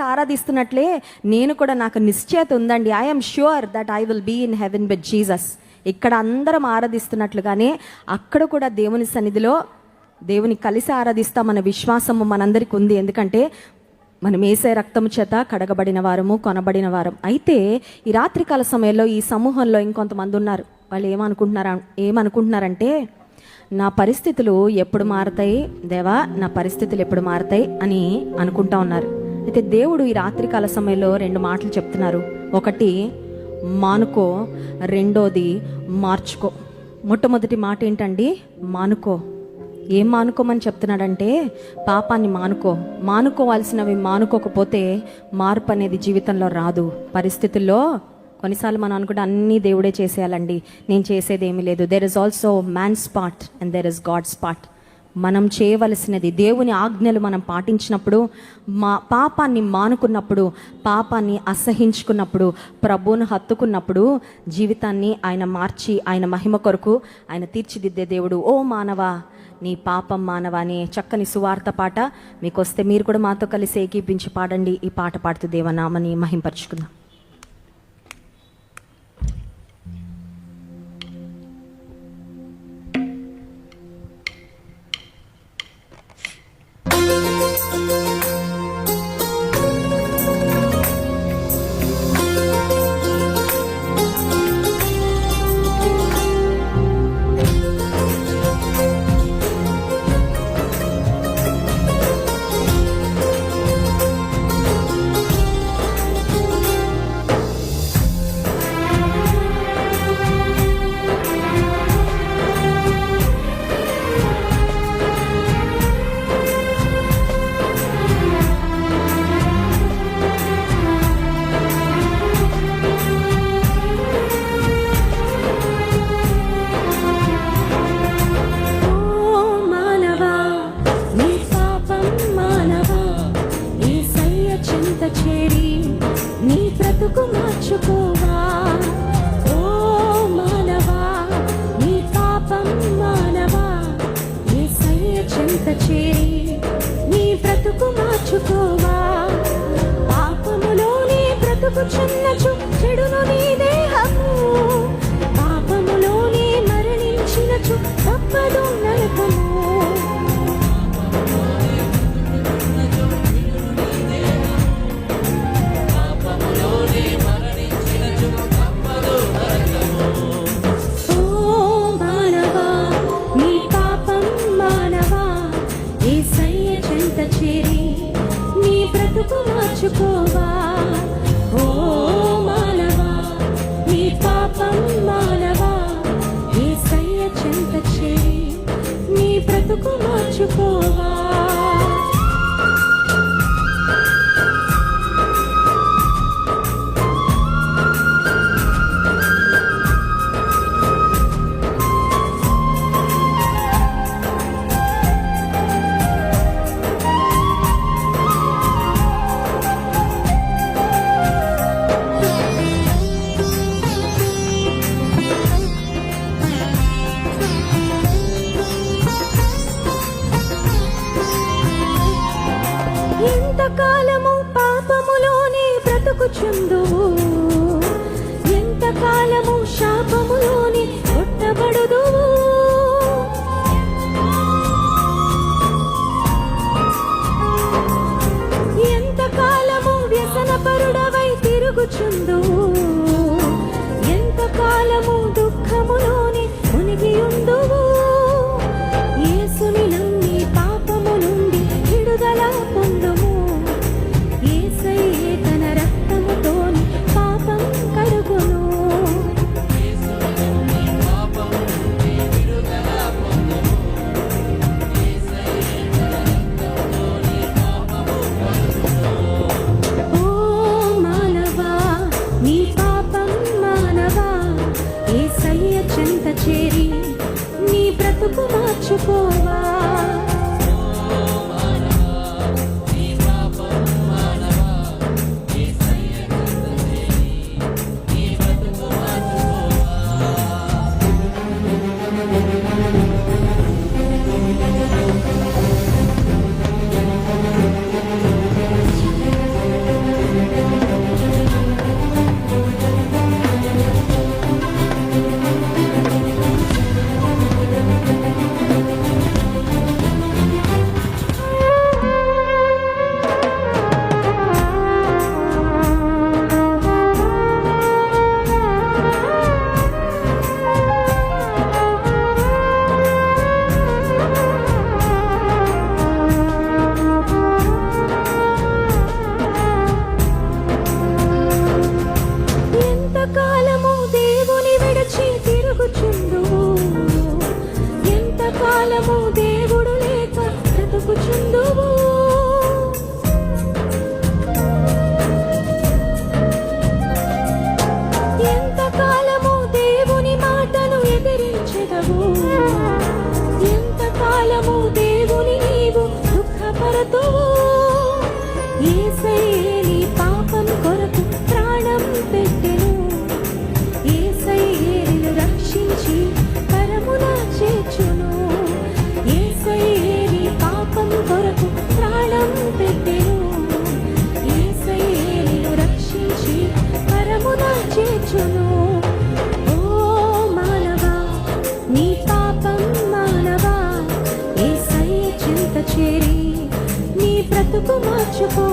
ఆరాధిస్తున్నట్లే నేను కూడా నాకు నిశ్చయత ఉందండి. I'm sure that I will be in heaven with Jesus ఇక్కడ అందరం ఆరాధిస్తున్నట్లుగానే అక్కడ కూడా దేవుని సన్నిధిలో దేవుని కలిసి ఆరాధిస్తామన్న విశ్వాసము మనందరికి ఉంది. ఎందుకంటే మనం వేసే రక్తము చేత కడగబడిన వారము కొనబడిన వారం. అయితే ఈ రాత్రికాల సమయంలో ఈ సమూహంలో ఇంకొంతమంది ఉన్నారు. వాళ్ళు ఏమనుకుంటున్నారా ఏమనుకుంటున్నారంటే నా పరిస్థితులు ఎప్పుడు మారతాయి దేవా నా పరిస్థితులు ఎప్పుడు మారతాయి అని అనుకుంటా ఉన్నారు. అయితే దేవుడు ఈ రాత్రికాల సమయంలో రెండు మాటలు చెప్తున్నారు. ఒకటి మానుకో. రెండోది మార్చుకో. మొట్టమొదటి మాట ఏంటండి? మానుకో. ఏం మానుకోమని చెప్తున్నాడంటే పాపాన్ని మానుకో. మానుకోవాల్సినవి మానుకోకపోతే మార్పు అనేది జీవితంలో రాదు. పరిస్థితుల్లో కొన్నిసార్లు మనం అనుకుంటే అన్నీ దేవుడే చేసేయాలండి. నేను చేసేది ఏమీ లేదు. There is also man's part and there is God's part మనం చేయవలసినది దేవుని ఆజ్ఞలు మనం పాటించినప్పుడు మా పాపాన్ని మానుకున్నప్పుడు పాపాన్ని అసహించుకున్నప్పుడు ప్రభువును హత్తుకున్నప్పుడు జీవితాన్ని ఆయన మార్చి ఆయన మహిమ కొరకు ఆయన తీర్చిదిద్దే దేవుడు. ఓ మానవా నీ పాపం మానవా అనే చక్కని సువార్త పాట మీకు వస్తే మీరు కూడా మాతో కలిసి ఏకీపించి పాడండి. ఈ పాట పాడుతూ దేవనామని మహింపరుచుకుందాం. ఎంతకాలము పాపములోనే బ్రతుకుచుందువు? ఎంతకాలము శాపములోనే కొట్టబడుదువు ఎంతకాలము వ్యసనపరుడవై తిరుగుచుందువు? Oh my. భారమున చేర్చును ఓ మానవా నీ పాపం మానవా ఏ సయ్య చింత చేరి నీ బ్రతుకు మార్చుకో.